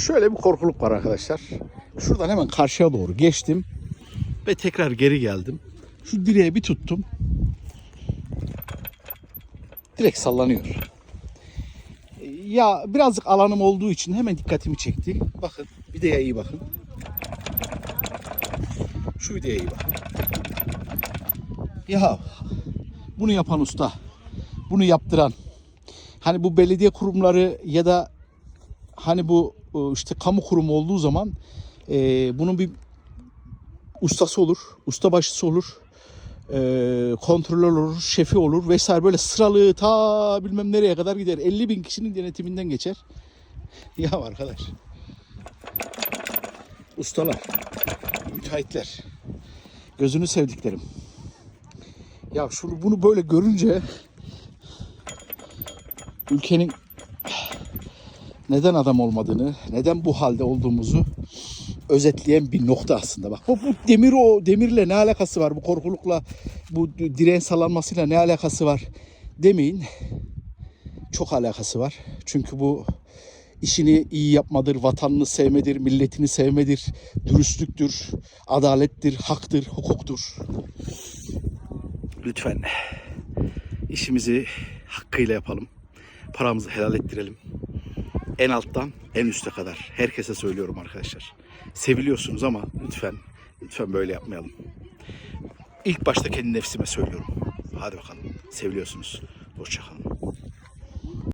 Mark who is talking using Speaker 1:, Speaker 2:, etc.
Speaker 1: şöyle bir korkuluk var arkadaşlar. Şuradan hemen karşıya doğru geçtim ve tekrar geri geldim. Şu direğe bir tuttum. Direkt sallanıyor. Ya birazcık alanım olduğu için hemen dikkatimi çekti. Bakın videoya iyi bakın. Şu videoya iyi bakın. Ya bunu yapan usta, bunu yaptıran, hani bu belediye kurumları ya da hani bu işte kamu kurumu olduğu zaman e, bunun bir ustası olur, ustabaşısı olur, e, kontrolör olur, şefi olur vesaire böyle sıralı ta bilmem nereye kadar gider. 50 bin kişinin denetiminden geçer. Ya arkadaş. Ustalar, müteahhitler, gözünü sevdiklerim. Ya şunu bunu böyle görünce ülkenin neden adam olmadığını, neden bu halde olduğumuzu özetleyen bir nokta aslında. Bak bu, bu demir o demirle ne alakası var? Bu korkulukla, bu direğin sallanmasıyla ne alakası var? Demeyin. Çok alakası var. Çünkü bu işini iyi yapmadır, vatanını sevmedir, milletini sevmedir, dürüstlüktür, adalettir, haktır, hukuktur. Lütfen işimizi hakkıyla yapalım. Paramızı helal ettirelim. En alttan en üste kadar. Herkese söylüyorum arkadaşlar. Seviliyorsunuz ama lütfen lütfen böyle yapmayalım. İlk başta kendi nefsime söylüyorum. Hadi bakalım. Seviliyorsunuz. Hoşçakalın.